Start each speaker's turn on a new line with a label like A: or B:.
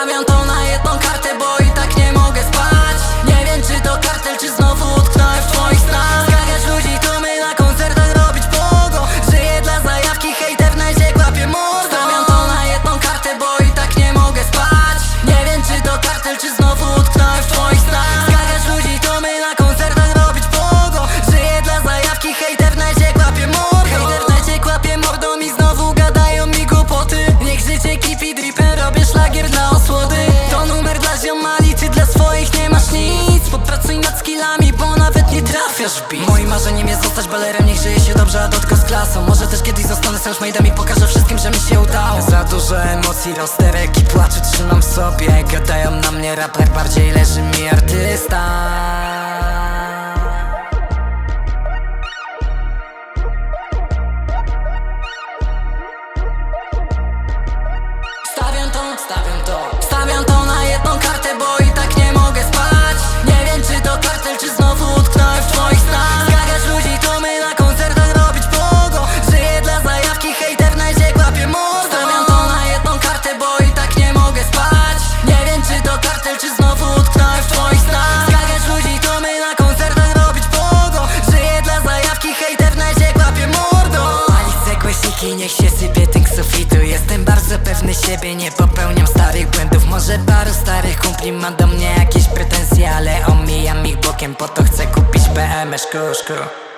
A: Orçamentão na retanca trafiasz w Moim marzeniem jest zostać balerem, niech żyje się dobrze, a dotka z klasą. Może też kiedyś zostanę selfmade'em i pokażę wszystkim, że mi się udało. Za dużo emocji, rozterek i płaczy trzymam w sobie. Gadają na mnie raper, bardziej leży mi artysta. Stawiam to, stawiam to. i niech się sypie ten sufitu. Jestem bardzo pewny siebie, nie popełniam starych błędów. Może paru starych kumpli ma do mnie jakieś pretensje Ale omijam ich bokiem, po to chcę kupić PMS, kuszku